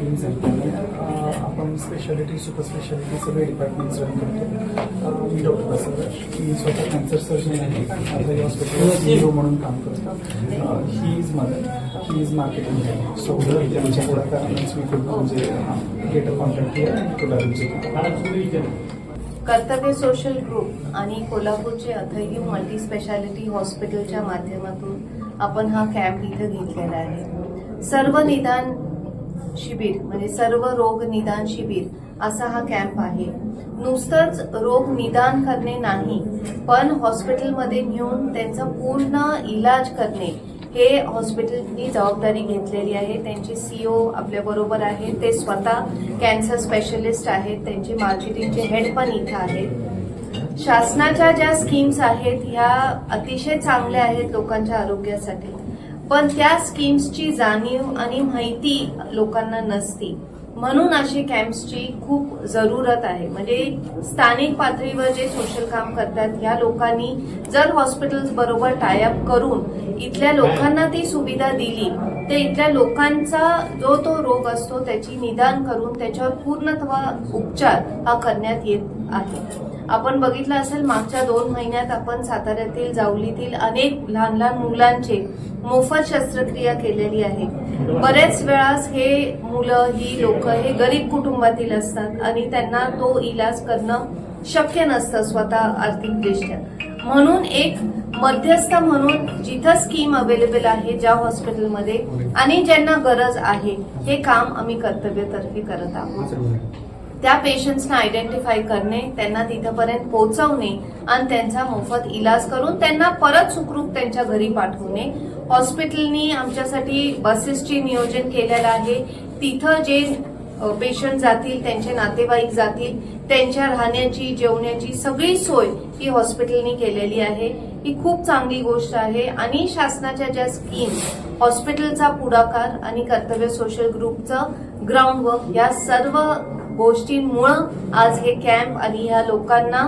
with all the आपण speciality super speciality सगळे departments run करतो. मी डॉक्टर बसवराज मी स्वतः कॅन्सर सर्जन आहे. आता हॉस्पिटल सीओ म्हणून काम करतो. He is mother he is marketing so त्यांच्या पुढाकारानेच मी खूप म्हणजे गेट कॉन्टॅक्ट केला कर्तव्य सोशल ग्रुप आणि कोल्हापूरचे अथैर्य मल्टी स्पेशालिटी हॉस्पिटलच्या माध्यमातून आपण हा कॅम्प इथं घेतलेला आहे. सर्व निदान शिबिर म्हणजे सर्व रोग निदान शिबिर असा हा कॅम्प आहे. नुसतंच रोग निदान करणे नाही पण हॉस्पिटलमध्ये नेऊन त्यांचा पूर्ण इलाज करणे हे हॉस्पिटलनी जबाबदारी घेतलेली आहे. त्यांचे सीओ ओ आपल्याबरोबर आहेत ते स्वतः कॅन्सर स्पेशलिस्ट आहेत त्यांचे मार्केटिंगचे हेड पण इथं आहेत. शासनाच्या ज्या स्कीम्स आहेत ह्या अतिशय चांगल्या आहेत लोकांच्या आरोग्यासाठी. पण त्या स्कीम्सची जाणीव आणि माहिती लोकांना नसती. म्हणून असे कॅम्प्सची खूप जरूरत आहे. म्हणजे स्थानिक पातळीवर जे सोशल काम करतात ह्या लोकांनी जर हॉस्पिटल्स बरोबर टायअप करून इथल्या लोकांना ती सुविधा दिली तर इथल्या लोकांचा जो तो रोग असतो त्याची निदान करून त्याच्यावर पूर्णत्व उपचार हा करण्यात येत आहे. आपण बघितलं असेल मागच्या दोन महिन्यात आपण साताऱ्यातील जावलीतील अनेक लहान लहान मुलांचे मोफत शस्त्रक्रिया केलेली आहे. बरेच वेळास हे मुलं ही लोक हे गरीब कुटुंबातील असतात आणि त्यांना तो इलाज करणं शक्य नसतं स्वतः आर्थिकदृष्ट्या. म्हणून एक मध्यस्थ म्हणून जिथं स्कीम अवेलेबल आहे ज्या हॉस्पिटलमध्ये आणि ज्यांना गरज आहे हे काम आम्ही कर्तव्यतर्फे करत आहोत. त्या पेशंट्सना आयडेंटिफाय करणे त्यांना तिथपर्यंत पोहोचवणे आणि त्यांचा मोफत इलाज करून त्यांना परत सुखरूप त्यांच्या घरी पाठवणे. हॉस्पिटलनी आमच्यासाठी बसेसचे नियोजन केलेलं आहे. तिथं जे पेशंट जातील त्यांचे नातेवाईक जातील त्यांच्या राहण्याची जेवण्याची सगळी सोय ही हॉस्पिटलनी केलेली आहे. ही खूप चांगली गोष्ट आहे आणि शासनाच्या ज्या स्कीम हॉस्पिटलचा पुढाकार आणि कर्तव्य सोशल ग्रुपचं ग्राउंड वर्क या सर्व गोष्टींमुळं आज हे कॅम्प आणि ह्या लोकांना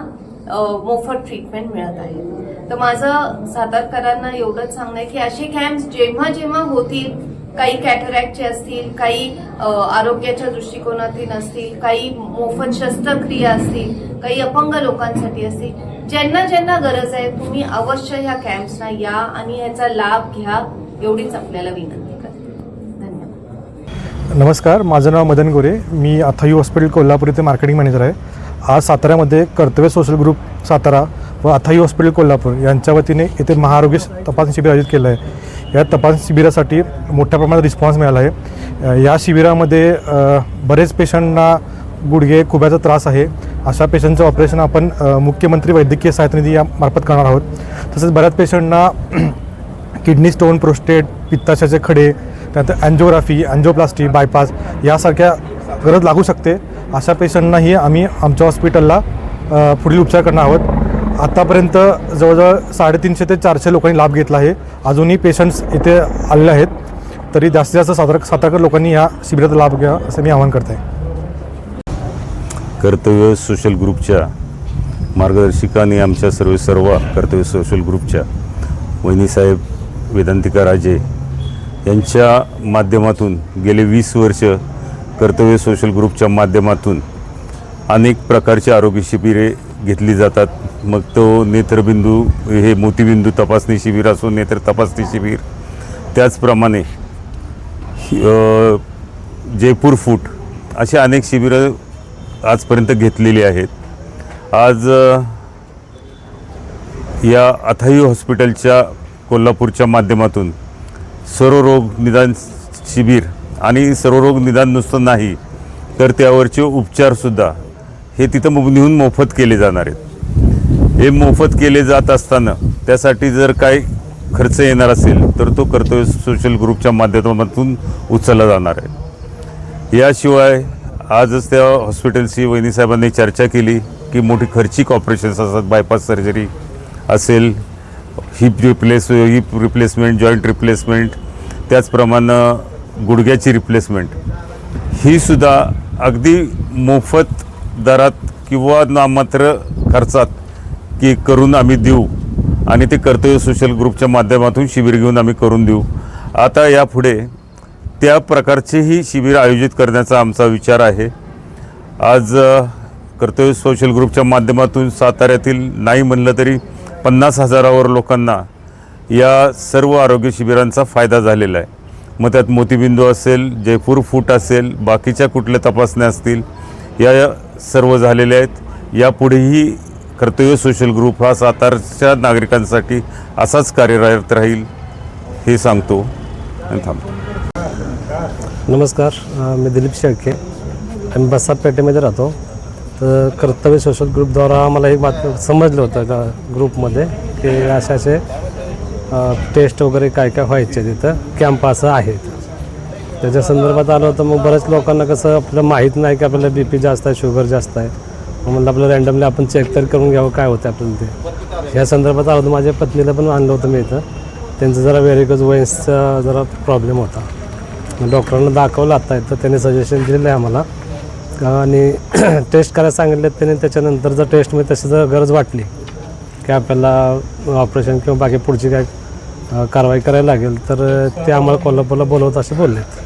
मोफत ट्रीटमेंट मिळत आहे. तर माझं सातारकरांना एवढंच सांगणं आहे की असे कॅम्प जेव्हा जेव्हा होतील काही कॅटरॅक्टचे असतील काही आरोग्याच्या दृष्टिकोनातील असतील काही मोफत शस्त्रक्रिया असतील काही अपंग लोकांसाठी असतील ज्यांना ज्यांना गरज आहे तुम्ही अवश्य ह्या कॅम्प्सना या आणि ह्याचा लाभ घ्या एवढीच आपल्याला विनंती. नमस्कार माझं नाव मदन गोरे. मी अथायू हॉस्पिटल कोल्हापूर इथे मार्केटिंग मॅनेजर आहे. आज साताऱ्यामध्ये कर्तव्य सोशल ग्रुप सातारा व अथायू हॉस्पिटल कोल्हापूर यांच्या वतीने येथे महाआरोग्य तपासणी शिबिर आयोजित केलं आहे. या तपासणी शिबिरासाठी मोठ्या प्रमाणात रिस्पॉन्स मिळाला आहे. या शिबिरामध्ये बरेच पेशंटना गुडघे खुब्याचा त्रास आहे. अशा पेशंटचं ऑपरेशन आपण मुख्यमंत्री वैद्यकीय सहायता निधी या मार्फत करणार आहोत. तसेच बऱ्याच पेशंटना किडनी स्टोन प्रोस्टेट पित्ताशयाचे खडे त्यानंतर अँजिओग्राफी अँजिओप्लास्टी बायपास यासारख्या गरज लागू शकते. अशा पेशंटनाही आम्ही आमच्या हॉस्पिटलला पुढील उपचार करणार आहोत. आत्तापर्यंत जवळजवळ साडेतीनशे ते चारशे लोकांनी लाभ घेतला आहे. अजूनही पेशंट्स इथे आलेले आहेत. तरी जास्तीत जास्त सातार सातारकर लोकांनी या शिबिराचा लाभ घ्या असं मी आवाहन करत आहे कर्तव्य सोशल ग्रुपच्या मार्गदर्शिकाने आमच्या सर्व सर्व कर्तव्य सोशल ग्रुपच्या वहिनीसाहेब वेदांतिका राजे यांच्या माध्यमातून गेले वीस वर्ष कर्तव्य सोशल ग्रुपच्या माध्यमातून अनेक प्रकारची आरोग्य शिबिरे घेतली जातात. मग तो नेत्रबिंदू हे मोतीबिंदू तपासणी शिबिर असो नेत्र तपासणी शिबिर त्याचप्रमाणे जयपूर फूट अशी अनेक शिबिरं आजपर्यंत घेतलेली आहेत. आज या अथाई हॉस्पिटलच्या कोल्हापूरच्या माध्यमातून सर्वरोग निदान शिबिर आणि सर्वरोग निदान नुसतं नाही तर त्यावरचे उपचारसुद्धा हे तिथं मग नेऊन मोफत केले जाणार आहेत. हे मोफत केले जात असताना त्यासाठी जर काय खर्च येणार असेल तर तो कर्तव्य सोशल ग्रुपच्या माध्यमातून उचलला जाणार आहे. याशिवाय आजच त्या हॉस्पिटलशी वहिनीसाहेबांनी चर्चा केली की मोठी खर्चिक ऑपरेशन्स असतात बायपास सर्जरी असेल hip replace hip replacement joint replacement त्याचप्रमाणे गुडघ्याची रिप्लेसमेंट ही सुद्धा अगदी मोफत दरात किंवा नामात्र खर्चात की करून आम्ही देऊ. आणि ते कर्तव्य सोशल ग्रुपच्या माध्यमातून शिबिर घेऊन आम्ही करून देऊ. आता यापुढे त्या प्रकारचेही शिबिर आयोजित करण्याचा आमचा विचार आहे. आज कर्तव्य सोशल ग्रुपच्या माध्यमातून साताऱ्यातील नाही म्हणलं तरी पन्नास हजारावर लोकांना या सर्व आरोग्य शिबिरांचा फायदा झालेला आहे. मग त्यात मोतीबिंदू असेल जयपूर फूट असेल बाकीच्या कुठल्या तपासण्या असतील या सर्व झालेल्या आहेत. यापुढेही कर्तव्य सोशल ग्रुप हा सातारच्या नागरिकांसाठी असाच कार्यरत राहील हे सांगतो आणि थांबतो. नमस्कार मी दिलीप शेळके. आम्ही बसापेठेमध्ये राहतो. तर कर्तव्य सोशल ग्रुपद्वारा आम्हाला एक बात समजलं होतं त्या ग्रुपमध्ये की असे असे टेस्ट वगैरे काय काय व्हायचे तिथं कॅम्प असं आहे त्याच्या संदर्भात आलं होतं मग बऱ्याच लोकांना कसं आपल्याला माहीत नाही की आपल्याला बी पी जास्त आहे शुगर जास्त आहे. मग म्हणलं आपलं रँडमली आपण चेक तर करून घ्यावं काय होतं आपल्याला ते. ह्या संदर्भात आलं होतं माझ्या पत्नीला पण आणलं होतं मी इथं. त्यांचं जरा व्हेरिकज वेन्सचा जरा प्रॉब्लेम होता. डॉक्टरांना दाखवलं आता तर त्यांनी सजेशन दिलेलं आहे आम्हाला. आणि टेस्ट करायला सांगितले त्याने त्याच्यानंतर जर टेस्टमध्ये तशी जर गरज वाटली की आपल्याला ऑपरेशन किंवा बाकी पुढची काय कारवाई करायला लागेल तर ते आम्हाला कोल्हापूरला बोलवत असे बोललेत.